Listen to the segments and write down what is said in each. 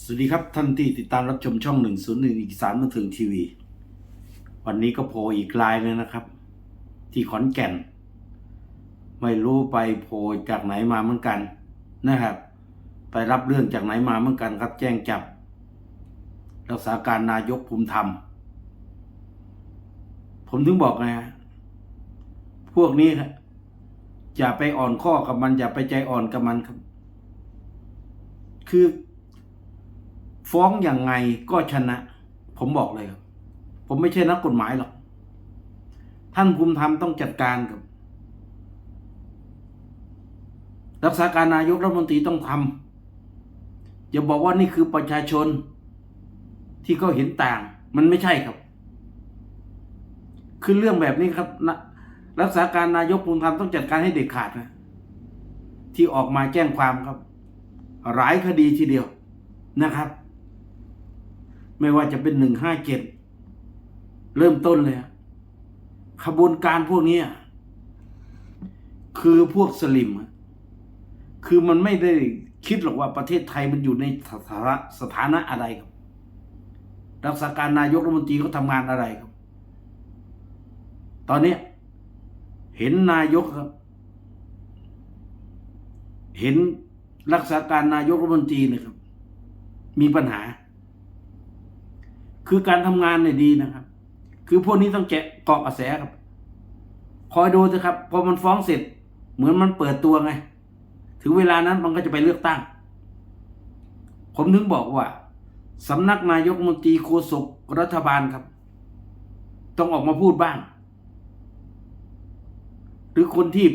สวัสดีครับท่านที่ติดตามรับชมช่อง 101 อีกสารบันเทิงทีวี วันนี้ก็โผล่อีกลายเลยนะครับ ที่ขอนแก่น ไม่รู้ไปโผล่จากไหนมาเหมือนกันนะครับ ไปรับเรื่องจากไหนมาเหมือนกันครับ แจ้งจับ รักษาการนายกภูมิธรรม ผมถึงบอกไงฮะพวกนี้ครับอย่าไปอ่อนข้อกับมัน อย่าไปใจอ่อนกับมันครับ คือ ฟ้องอย่างไงก็ชนะ ผมบอกเลยครับ ผมไม่ใช่นักกฎหมายหรอก ท่านภูมิธรรมต้องจัดการกับ รักษาการนายกรัฐมนตรีต้องทำอย่าบอกว่านี่คือประชาชน ที่เขาเห็นต่าง มันไม่ใช่ครับ คือเรื่องแบบนี้ครับนะรักษาการนายกภูมิธรรมต้องจัดการให้เด็ดขาดนะ ที่ออกมาแจ้งความครับ หลายคดีทีเดียวนะครับ ไม่ว่าจะเป็นหนึ่งห้าเจ็ดเริ่มต้นเลยขบวนการพวกนี้คือพวกสลิม คือมันไม่ได้คิดหรอกว่าประเทศไทยมันอยู่ในสถานะสถานะอะไรครับ รักษาการนายกรัฐมนตรีเขาทำงานอะไรครับ ตอนนี้เห็นนายกครับ เห็นรักษาการนายกรัฐมนตรีนะครับ มีปัญหา คือการทำงานเนี่ยดีนะครับ คือพวกนี้ต้องแกะเกาะกระแสครับ คอยดูเถอะครับพอมันฟ้องเสร็จ เหมือนมันเปิดตัวไง ถึงเวลานั้นมันก็จะไปเลือกตั้ง ผมถึงบอกว่าสำนักนายกรัฐมนตรีโฆษกรัฐบาลครับ ต้องออกมาพูดบ้าง หรือคนที่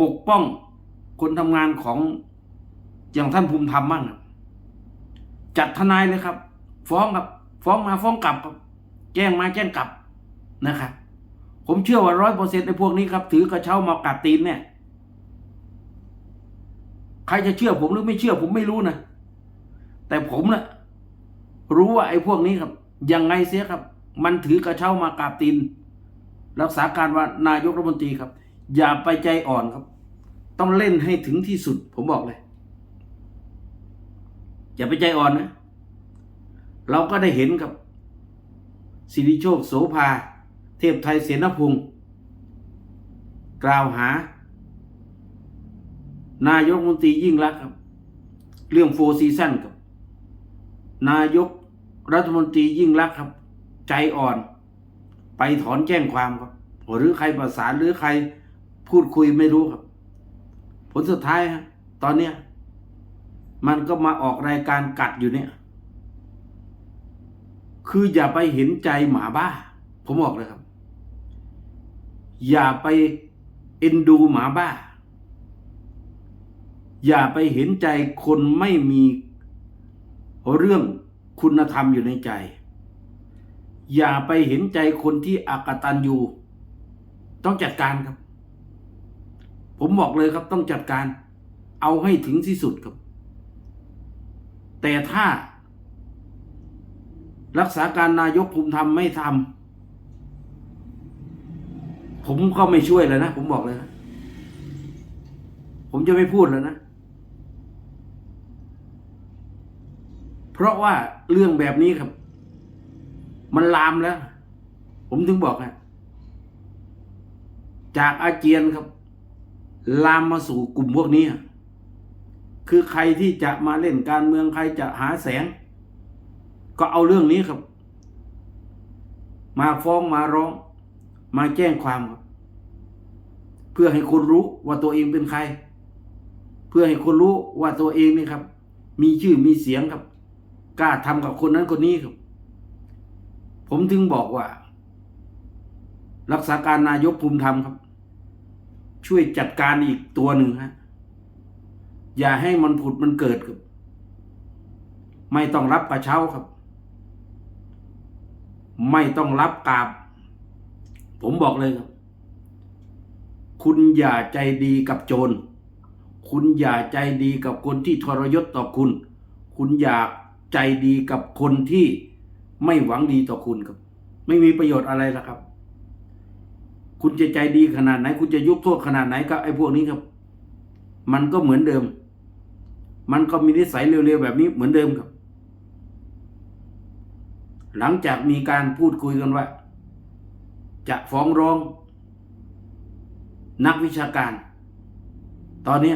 ปกป้องคนทำงานของอย่างท่านภูมิธรรมบ้างจัดทนายเลยครับ ฟ้องครับ ฟ้องมาฟ้องกลับ แจ้งมาแจ้งกลับนะครับผมเชื่อว่าร้อยเปอร์เซ็นต์ในพวกนี้ครับ ถือกระเช้ามากัดตีนเนี่ย ใครจะเชื่อผมหรือไม่เชื่อผมไม่รู้นะแต่ผมนะ่ะรู้ว่าไอ้พวกนี้ครับ ยังไงเสียครับ มันถือกระเช้ามากราบตีน รักษาการว่านายกรัฐมนตรีครับ อย่าไปใจอ่อนครับ ต้องเล่นให้ถึงที่สุด ผมบอกเลย อย่าไปใจอ่อนนะ เราก็ได้เห็นกับสิริโชคโสภา เทพไทยเสนพงศ์กล่าวหา นายกมนตรียิ่งรักครับ เรื่องโฟร์ซีซั่นครับ นายกรัฐมนตรียิ่งรักครับ ใจอ่อน ไปถอนแจ้งความครับ หรือใครประสานหรือใครพูดคุยไม่รู้ครับ ผลสุดท้ายฮะตอนเนี้ยมันก็มาออกรายการกัดอยู่เนี่ย คืออย่าไปเห็นใจหมาบ้า ผมบอกเลยครับ อย่าไปเอ็นดูหมาบ้า อย่าไปเห็นใจคนไม่มีเรื่องคุณธรรมอยู่ในใจ อย่าไปเห็นใจคนที่อากตันอยู่ต้องจัดการครับ ผมบอกเลยครับต้องจัดการ เอาให้ถึงที่สุดครับ แต่ถ้า รักษาการนายกภูมิธรรมไม่ทำผมก็ไม่ช่วยแล้วนะ ผมบอกเลยนะผมจะไม่พูดแล้วนะ เพราะว่าเรื่องแบบนี้ครับ มันลามแล้ว ผมถึงบอกนะจากอาเจียนครับ ลามมาสู่กลุ่มพวกนี้ คือใครที่จะมาเล่นการเมืองใครจะหาแสง ก็เอาเรื่องนี้ครับ มาฟ้องมาร้อง มาแจ้งความครับ เพื่อให้คนรู้ว่าตัวเองเป็นใคร เพื่อให้คนรู้ว่าตัวเองนี่ครับ มีชื่อมีเสียงครับกล้าทำกับคนนั้นคนนี้ครับ ผมถึงบอกว่า รักษาการนายกภูมิธรรมครับ ช่วยจัดการอีกตัวหนึ่งฮะอย่าให้มันผุดมันเกิดครับ ไม่ต้องรับกระเช้าครับ ไม่ต้องรับกราบ ผมบอกเลยครับ คุณอย่าใจดีกับโจร คุณอย่าใจดีกับคนที่ทรยศต่อคุณ คุณอย่าใจดีกับคนที่ไม่หวังดีต่อคุณครับ ไม่มีประโยชน์อะไรละครับ คุณจะใจดีขนาดไหน คุณจะยกโทษขนาดไหนก็ไอ้พวกนี้ครับ มันก็เหมือนเดิม มันก็มีนิสัยเร็วๆแบบนี้เหมือนเดิมครับ หลังจากมีการพูดคุยกันว่า จะฟ้องร้อง นักวิชาการ ตอนนี้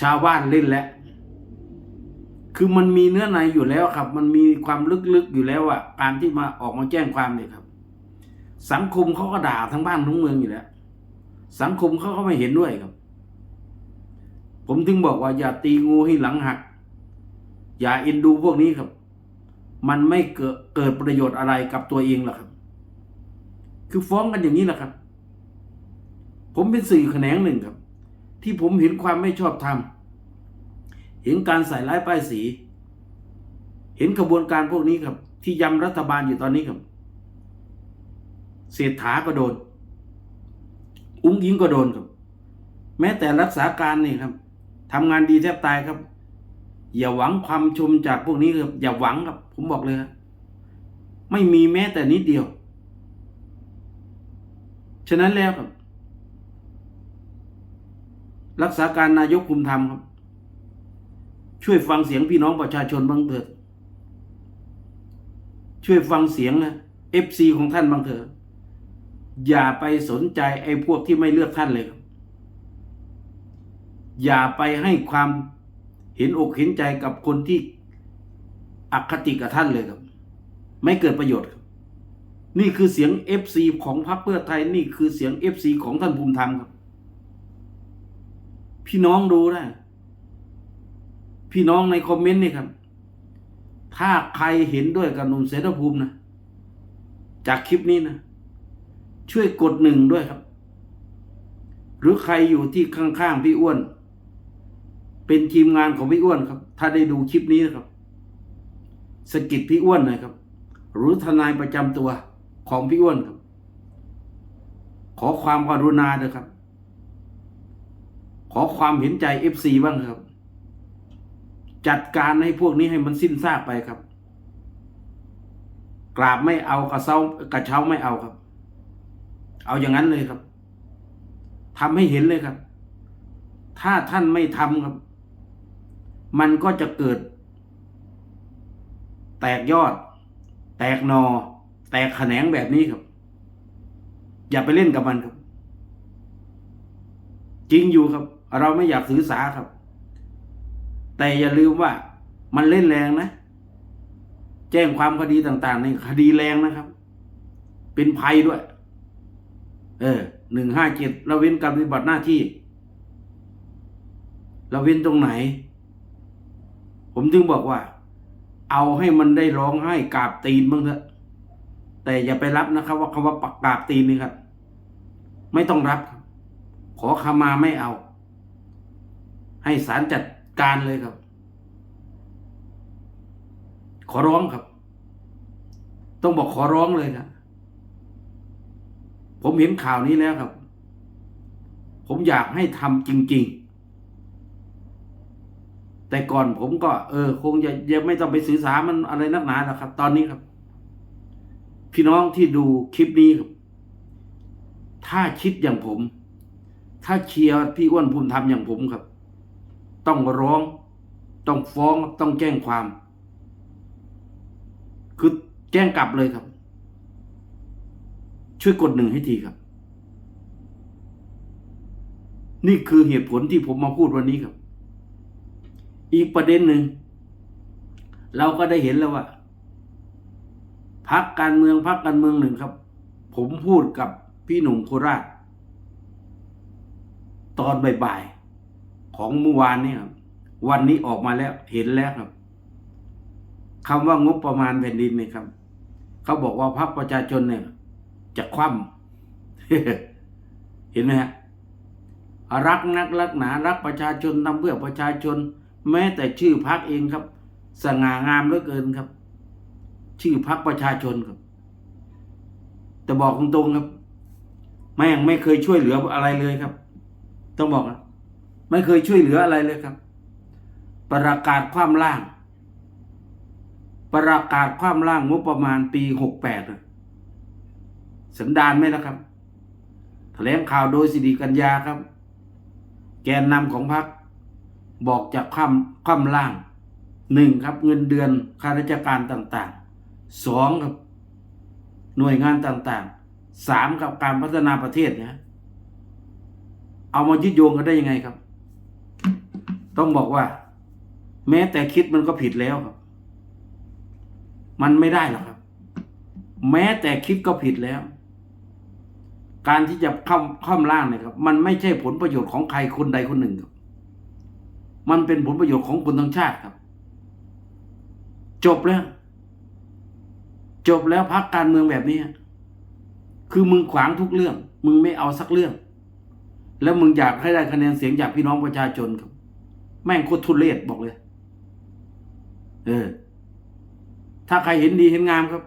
ชาวบ้านเล่นแล้ว คือมันมีเนื้อในอยู่แล้วครับ มันมีความลึกๆอยู่แล้วว่าการที่มาออกมาแจ้งความเนี่ยครับ สังคมเขาก็ด่าทั้งบ้านทั้งเมืองอยู่แล้ว สังคมเขาก็ไม่เห็นด้วยครับ ผมถึงบอกว่าอย่าตีงูให้หลังหัก อย่าเอ็นดูพวกนี้ครับ มันไม่เกิดเกิดประโยชน์อะไรกับตัวเองหรอกครับ คือฟ้องกันอย่างนี้แหละครับ ผมเป็นสื่อแขนงหนึ่งครับ ที่ผมเห็นความไม่ชอบธรรมเห็นการใส่ร้ายป้ายสี เห็นกระบวนการพวกนี้ครับ ที่ยำรัฐบาลอยู่ตอนนี้ครับเศรษฐาก็โดน อุ้งยิงก็โดนครับ แม้แต่รักษาการนี่ครับทำงานดีแทบตายครับ อย่าหวังความชมจากพวกนี้ครับอย่าหวังครับ ผมบอกเลยครับไม่มีแม้แต่นิดเดียว ฉะนั้นแล้วครับ รักษาการนายกคุมธรรมครับ ช่วยฟังเสียงพี่น้องประชาชนบ้างเถิด ช่วยฟังเสียงนะเอฟซีของท่านบ้างเถิดอย่าไปสนใจไอ้พวกที่ไม่เลือกท่านเลยครับ อย่าไปให้ความ เห็นอกเห็นใจกับคนที่อคติกับท่านเลยครับ ไม่เกิดประโยชน์ครับนี่คือเสียงเอฟซีของพรรคเพื่อไทยนี่คือเสียงเอฟซีของท่านภูมิธรรมครับ พี่น้องดูนะพี่น้องในคอมเมนต์นี่ครับ ถ้าใครเห็นด้วยกับหนุ่มเสรภูมินะ จากคลิปนี้นะ ช่วยกดหนึ่งด้วยครับ หรือใครอยู่ที่ข้างๆพี่อ้วน เป็นทีมงานของพี่อ้วนครับ ถ้าได้ดูคลิปนี้นะครับสกิดพี่อ้วนหน่อยครับ หรือทนายประจำตัวของพี่อ้วนครับ ขอความกรุณาเลยครับ ขอความเห็นใจเอฟซีบ้างครับ จัดการให้พวกนี้ให้มันสิ้นซากไปครับ กราบไม่เอากระเซ้ากระเช้าไม่เอาครับ เอาอย่างนั้นเลยครับทำให้เห็นเลยครับ ถ้าท่านไม่ทำครับ มันก็จะเกิด แตกยอด แตกนอ แตกแขนงแบบนี้ครับ อย่าไปเล่นกับมันครับ จริงอยู่ครับ เราไม่อยากถือสาครับ แต่อย่าลืมว่ามันเล่นแรงนะ แจ้งความคดีต่างๆในคดีแรงนะครับ เป็นภัยด้วย เออหนึ่งห้าเจ็ดเราเว้นการปฏิบัติหน้าที่ เราเว้นตรงไหน ผมถึงบอกว่า เอาให้มันได้ร้องไห้กราบตีนบ้างเถอะแต่อย่าไปรับนะครับ ว่าคำว่าปักกราบตีนนี่ครับ ไม่ต้องรับครับ ขอขมาไม่เอา ให้ศาลจัดการเลยครับ ขอร้องครับ ต้องบอกขอร้องเลยครับผมเห็นข่าวนี้แล้วครับ ผมอยากให้ทำจริง ๆ แต่ก่อนผมก็ เออ คงจะยังไม่ต้องไปสื่อสารมันอะไรนักหนาแล้วครับ ตอนนี้ครับ พี่น้องที่ดูคลิปนี้ครับ ถ้าคิดอย่างผม ถ้าเชียร์พี่อ้วนภูมิธรรมอย่างผมครับ ต้องร้อง ต้องฟ้องต้องแจ้งความ คือแจ้งกลับเลยครับ ช่วยกดหนึ่งให้ทีครับ นี่คือเหตุผลที่ผมมาพูดวันนี้ครับ อีกประเด็นหนึ่ง เราก็ได้เห็นแล้วว่าพักการเมืองพักการเมืองหนึ่งครับ ผมพูดกับพี่หนุ่มโคราช ตอนบ่ายๆของเมื่อวานนี้ครับ วันนี้ออกมาแล้วเห็นแล้วครับคำว่างบประมาณแผ่นดินนี่ครับ เขาบอกว่าพรรคประชาชนเนี่ย จะคว่ำเห็นไหมฮะรักนักรักหนา รักประชาชนทำเพื่อประชาชน แม้แต่ชื่อพรรคเองครับ สง่างามเหลือเกินครับ ชื่อพรรคประชาชนครับ แต่บอกตรงๆครับ แม่งไม่เคยช่วยเหลืออะไรเลยครับ ต้องบอกนะไม่เคยช่วยเหลืออะไรเลยครับ ประกาศความล่าง ประกาศความล่างงบประมาณปีหกแปดสันดานไหมนะครับแถลงข่าวโดยสิริกัญญาครับ แกนนำของพรรค บอกจะคว่ำคว่ำล่างหนึ่งครับเงินเดือนข้าราชการต่างๆสองครับหน่วยงานต่างๆสามครับการพัฒนาประเทศเนี่ยเอามายึดโยงกันได้ยังไงครับ ต้องบอกว่า แม้แต่คิดมันก็ผิดแล้วครับ มันไม่ได้หรอกครับ แม้แต่คิดก็ผิดแล้ว การที่จะเข้าข้ามล่างเนี่ยครับ มันไม่ใช่ผลประโยชน์ของใครคนใดคนหนึ่งครับ มันเป็นผลประโยชน์ของคนทั้งชาติครับ จบแล้ว จบแล้วพักการเมืองแบบนี้ คือมึงขวางทุกเรื่อง มึงไม่เอาสักเรื่อง แล้วมึงอยากให้ได้คะแนนเสียงจากพี่น้องประชาชนครับ แม่งโคตรทุเรศบอกเลย เออ ถ้าใครเห็นดีเห็นงามครับ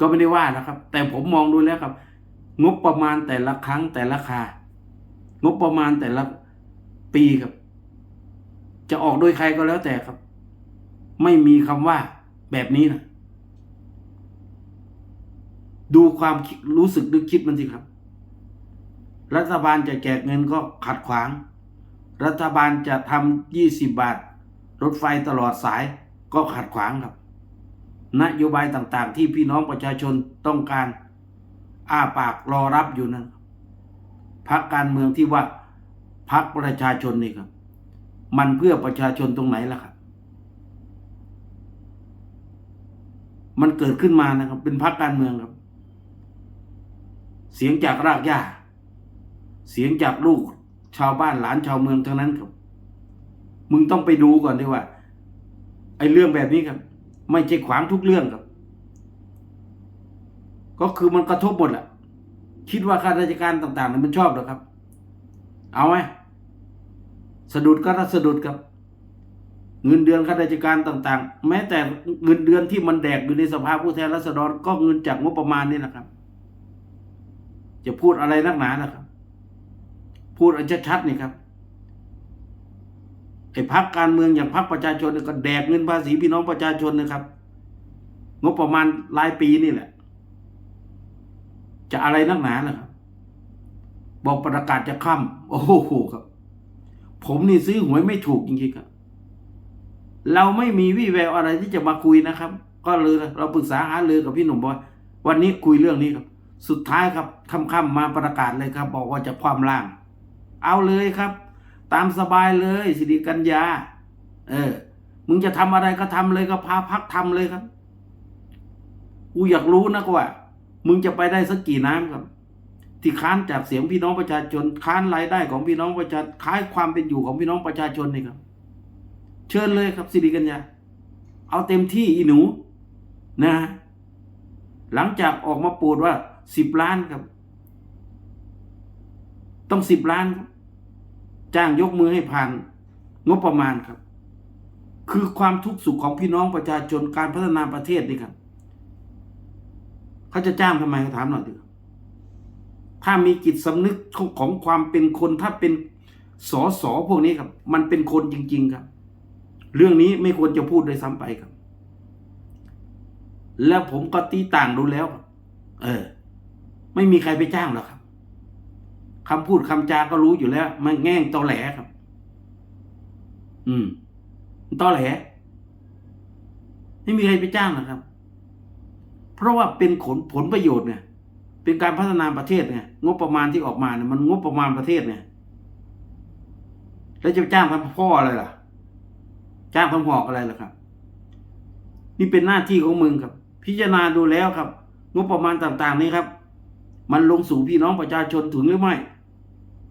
ก็ไม่ได้ว่านะครับ แต่ผมมองดูแล้วครับ งบประมาณแต่ละครั้งแต่ละคางบประมาณแต่ละ ปีครับ จะออกโดยใครก็แล้วแต่ครับ ไม่มีคำว่าแบบนี้นะดูความรู้สึกนึกคิดมันสิครับ รัฐบาลจะแจกเงินก็ขัดขวาง รัฐบาลจะทำยี่สิบบาท รถไฟตลอดสายก็ขัดขวางครับ นโยบายต่างๆ ที่พี่น้องประชาชนต้องการ อ้าปากรอรับอยู่นั้นพักการเมืองที่ว่า พักประชาชนนี่ครับ มันเพื่อประชาชนตรงไหนล่ะครับ มันเกิดขึ้นมานะครับ เป็นพักการเมืองครับ เสียงจากรากหญ้า เสียงจากลูก ชาวบ้านหลานชาวเมืองทั้งนั้นครับ มึงต้องไปดูก่อนดีว่า ไอ้เรื่องแบบนี้ครับ ไม่ใช่ขวางทุกเรื่องครับ ก็คือมันกระทบหมดแหละคิดว่าข้าราชการต่างๆนี่ยมันชอบหรอครับ เอาไหมสะดุดก็สะดุดครับเงินเดือนข้าราชการต่าง ๆ แม้แต่เงินเดือนที่มันแดกอยู่ในสภาผู้แทนราษฎรก็เงินจากงบประมาณนี่แหละครับ จะพูดอะไรนักหนานะครับ พูดอันชัดๆนี่ครับไอ้พักการเมืองอย่างพักประชาชนก็แดกเงินภาษีพี่น้องประชาชนนะครับ งบประมาณรายปีนี่แหละ จะอะไรนักหนาล่ะครับ บอกประกาศจะค่ำโอ้โหครับ ผมนี่ซื้อหวยไม่ถูกจริงๆครับ เราไม่มีวี่แววอะไรที่จะมาคุยนะครับ ก็เลยเราปรึกษาหารือกับพี่หนุ่มบอกวันนี้คุยเรื่องนี้ครับ สุดท้ายครับค่ำๆมาประกาศเลยครับ บอกว่าจะความล่าง เอาเลยครับ ตามสบายเลยสิริกัญญา เออ มึงจะทำอะไรก็ทำเลยก็พาพักทำเลยครับ กูอยากรู้นะกว่า มึงจะไปได้สักกี่น้ำครับ ที่ค้านจากเสียงพี่น้องประชาชน ค้านรายได้ของพี่น้องประชาค้านความเป็นอยู่ของพี่น้องประชาชนนี่ครับ เชิญเลยครับสิริกัญญาเอาเต็มที่อีหนูนะ หลังจากออกมาปูดว่าสิบล้านครับ ต้องสิบล้านครับจ้างยกมือให้ผ่านงบประมาณครับ คือความทุกข์สุขของพี่น้องประชาชนการพัฒนาประเทศนี่ครับ เขาจะจ้างทำไมถามหน่อยดิถ้ ถ้ามีจิตสำนึกของความเป็นคนถ้าเป็นสอสอพวกนี้ครับ มันเป็นคนจริง ๆ ครับ เรื่องนี้ไม่ควรจะพูดโดยซ้ำไปครับ แล้วผมก็ตีต่างดูแล้ว เออ ไม่มีใครไปจ้างหรอกครับคำพูดคำจาก็รู้อยู่แล้ว มันแง่งตอแหลครับ อืมตอแหลไม่มีใครไปจ้างหรอกครับ เพราะว่าเป็นผลผลประโยชน์เนี่ย เป็นการพัฒนาประเทศเนี่ยงบประมาณที่ออกมาเนี่ยมันงบประมาณประเทศเนี่ย แล้วจะจ้างทำพ่ออะไรล่ะ จ้างทำหอกอะไรล่ะครับ นี่เป็นหน้าที่ของมึงครับ พิจารณาดูแล้วครับ งบประมาณต่าง ๆ นี้ครับ มันลงสู่พี่น้องประชาชนถึงหรือไม่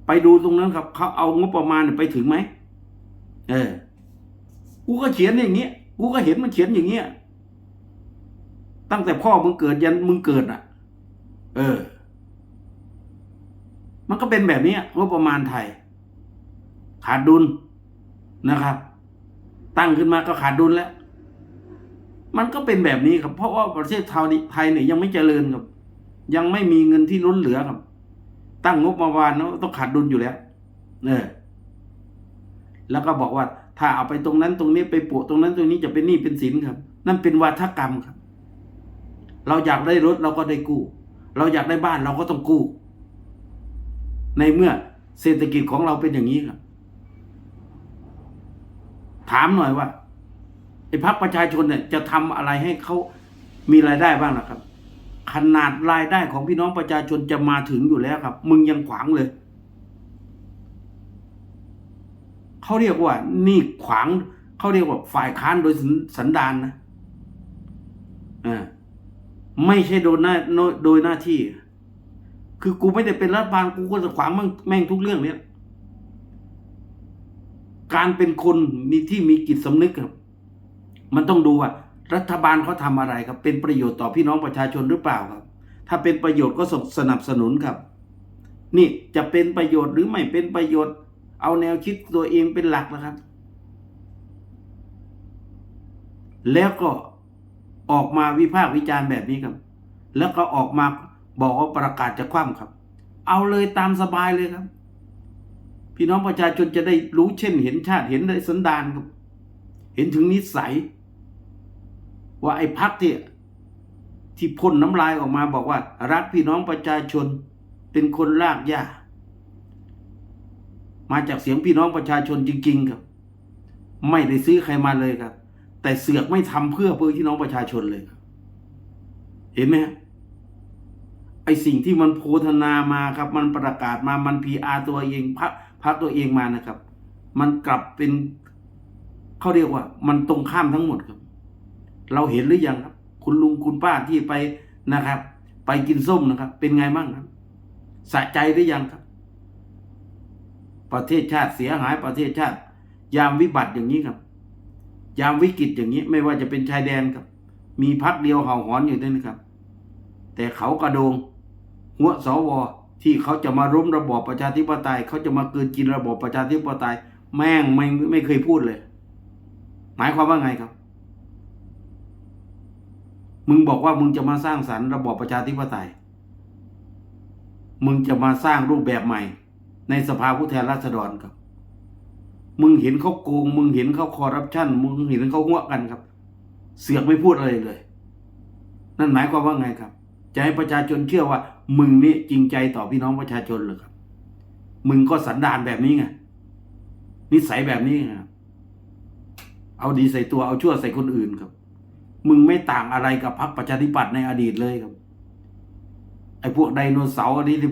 ไปดูตรงนั้นครับเขาเอางบประมาณไปถึงไหมเออกูก็เขียนอย่างเงี้ยกูก็เห็นมันเขียนอย่างเงี้ยตั้งแต่พ่อมึงเกิดยันมึงเกิดอะ เออ มันก็เป็นแบบนี้งบประมาณไทย ขาดดุลนะครับ ตั้งขึ้นมาก็ขาดดุลแล้ว มันก็เป็นแบบนี้ครับ เพราะว่าประเทศไทยไทยเนี่ยยังไม่เจริญครับ ยังไม่มีเงินที่ล้นเหลือครับ ตั้งงบประมาณเนาะต้องขาดดุลอยู่แล้วเออแล้วก็บอกว่า ถ้าเอาไปตรงนั้นตรงนี้ไปปลูกตรงนั้นตรงนี้จะเป็นหนี้เป็นสินครับ นั่นเป็นวาทกรรมครับ เราอยากได้รถเราก็ได้กู้ เราอยากได้บ้านเราก็ต้องกู้ ในเมื่อเศรษฐกิจของเราเป็นอย่างนี้ครับถามหน่อยว่าไอ้พรรคประชาชนเนี่ยจะทำอะไรให้เขามีรายได้บ้างล่ะครับ ขนาดรายได้ของพี่น้องประชาชนจะมาถึงอยู่แล้วครับ มึงยังขวางเลยเขาเรียกว่า นี่ขวางเขาเรียกว่าฝ่ายค้านโดยสันดานนะอ่า ไม่ใช่โดยหน้าโดยหน้าที่ คือกูไม่ได้เป็นรัฐบาลกูก็จะขวางมั่งแม่งทุกเรื่องเนี้ยการเป็นคนมีที่มีจิตสำนึกครับ มันต้องดูว่า รัฐบาลเขาทำอะไรครับ เป็นประโยชน์ต่อพี่น้องประชาชนหรือเปล่าครับ ถ้าเป็นประโยชน์ก็สนับสนุนครับ นี่จะเป็นประโยชน์หรือไม่เป็นประโยชน์ เอาแนวคิดตัวเองเป็นหลักนะครับ แล้วก็ ออกมาวิพากษ์วิจารณ์แบบนี้ครับ แล้วก็ออกมาบอกว่าประกาศจะคว่ำครับ เอาเลยตามสบายเลยครับ พี่น้องประชาชนจะได้รู้เช่น เห็นชาติเห็นได้สันดานครับ เห็นถึงนิสัย ว่าไอ้พักที่ที่พ่นน้ำลายออกมาบอกว่า รักพี่น้องประชาชนเป็นคนลากย่ามาจากเสียงพี่น้องประชาชนจริง ๆ ครับ ไม่ได้ซื้อใครมาเลยครับ แต่เสือกไม่ทำเพื่อเพื่อพี่น้องประชาชนเลยครับ เห็นไหมไอสิ่งที่มันโพธนามาครับ มันประกาศมามันพีอาตัวเองพักพักตัวเองมานะครับ มันกลับเป็นเขาเรียกว่า มันตรงข้ามทั้งหมดครับ เราเห็นหรือยังครับ คุณลุงคุณป้าที่ไปนะครับ ไปกินส้มนะครับ เป็นไงบ้างครับสะใจหรือยังครับ ประเทศชาติเสียหายประเทศชาติ ยามวิบัติอย่างนี้ครับ ยามวิกฤตอย่างนี้ไม่ว่าจะเป็นชายแดนครับ มีพักเดียวเห่าหอนอยู่ด้วยนะครับ แต่เขากระโดง หัวสวที่เขาจะมาล้มระบอบประชาธิปไตย เขาจะมาเกินกินระบอบประชาธิปไตย แม่งไม่ไม่เคยพูดเลย หมายความว่าไงครับ มึงบอกว่ามึงจะมาสร้างสรรค์ระบอบประชาธิปไตย มึงจะมาสร้างรูปแบบใหม่ ในสภาผู้แทนราษฎรครับ มึงเห็นเขาโกง มึงเห็นเขาคอร์รัปชันมึงเห็นเขาหัวกันครับ เสือกไม่พูดอะไรเลย นั่นหมายความว่าไงครับ จะให้ประชาชนเชื่อว่า มึงนี่จริงใจต่อพี่น้องประชาชนหรือครับ มึงก็สันดานแบบนี้ไงนิสัยแบบนี้ไงครับเอาดีใส่ตัวเอาชั่วใส่คนอื่นครับ มึงไม่ต่างอะไรกับพรรคประชาธิปัตย์ในอดีตเลยครับไอ้พวกไดโนเสาร์อันนี้ที่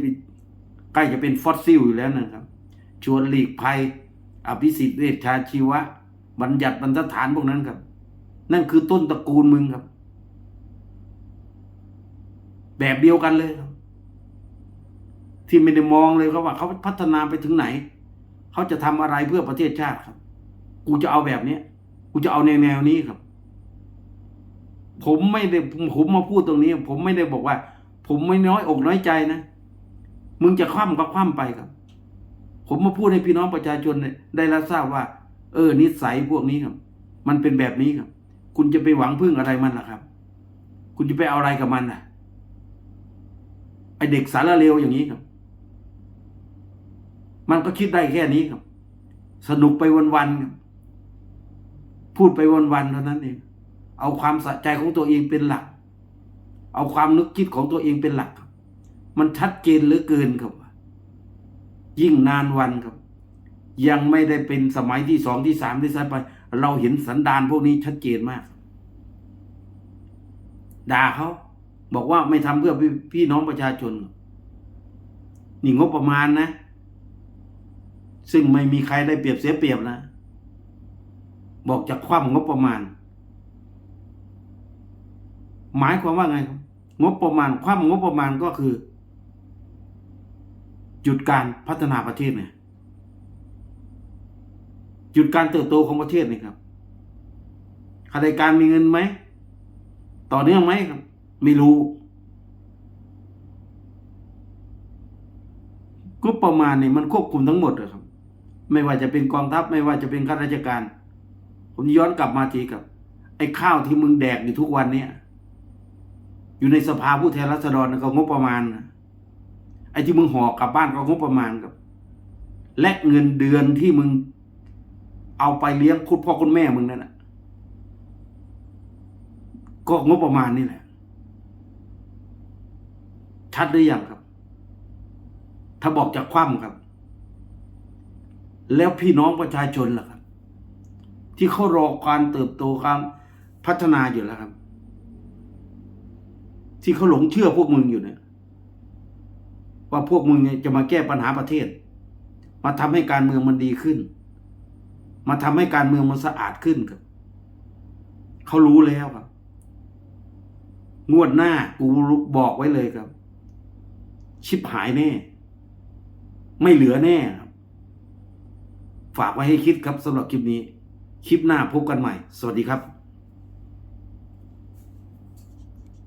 ใกล้จะเป็นฟอสซิลอยู่แล้วนะครับ ชวนหลีกภัย อภิสิทธิ์เวชชาชีวะ บัญญัติบรรทัดฐานพวกนั้นครับ นั่นคือต้นตระกูลมึงครับ แบบเดียวกันเลยครับ ที่ไม่ได้มองเลยครับว่าเขาพัฒนาไปถึงไหน เขาจะทำอะไรเพื่อประเทศชาติครับ กูจะเอาแบบเนี้ยกูจะเอาแนวแนวนี้ครับ ผมไม่ได้ผมมาพูดตรงนี้ ผมไม่ได้บอกว่า ผมไม่น้อยอกน้อยใจนะ มึงจะคว่ำก็คว่ำไปครับ ผมมาพูดให้พี่น้องประชาชนได้รับทราบว่า เออ นิสัยพวกนี้ครับ มันเป็นแบบนี้ครับ คุณจะไปหวังพึ่งอะไรมันล่ะครับ คุณจะไปเอาอะไรกับมันล่ะไอเด็กสารเลวอย่างนี้ครับ มันก็คิดได้แค่นี้ครับ สนุกไปวันๆครับพูดไปวันๆเท่านั้นเองเอาความสะใจของตัวเองเป็นหลัก เอาความนึกคิดของตัวเองเป็นหลัก มันชัดเจนเหลือเกินครับ ยิ่งนานวันครับ ยังไม่ได้เป็นสมัยที่สองที่สามที่สามไป เราเห็นสันดานพวกนี้ชัดเจนมาก ด่าเขาบอกว่าไม่ทำเพื่อพี่น้องประชาชน นี่งบประมาณนะ ซึ่งไม่มีใครได้เปรียบเสียเปรียบนะ บอกจะคว่ำงบประมาณ หมายความว่าไงครับงบประมาณคว่ำงบประมาณก็คือ หยุดการพัฒนาประเทศเนี่ยหยุดการเติบโตของประเทศนี่ครับข้าราชการมีเงินไหม ต่อเนื่องไหมครับ ไม่รู้งบประมาณนี่มันควบคุมทั้งหมดเลยครับ ไม่ว่าจะเป็นกองทัพไม่ว่าจะเป็นข้าราชการ ผมย้อนกลับมาทีกับ ไอ้ข้าวที่มึงแดกอยู่ทุกวันเนี้ยอยู่ในสภาผู้แทนราษฎรก็งบประมาณนะ ไอ้ที่มึงห่อกลับบ้านก็งบประมาณกับ และเงินเดือนที่มึงเอาไปเลี้ยงคุณพ่อคุณแม่มึงนั่นนะก็งบประมาณนี่แหละ ชัดหรือยังครับ ถ้าบอกจะคว่ำครับ แล้วพี่น้องประชาชนล่ะครับ ที่เขารอการเติบโตการพัฒนาอยู่แล้วครับ ที่เขาหลงเชื่อพวกมึงอยู่เนี่ย ว่าพวกมึงจะมาแก้ปัญหาประเทศ มาทำให้การเมืองมันดีขึ้น มาทำให้การเมืองมันสะอาดขึ้นครับเขารู้แล้วครับ งวดหน้ากูบอกไว้เลยครับ ชิบหายแน่ ไม่เหลือแน่ครับฝากไว้ให้คิดครับสำหรับคลิปนี้ คลิปหน้าพบกันใหม่ สวัสดีครับ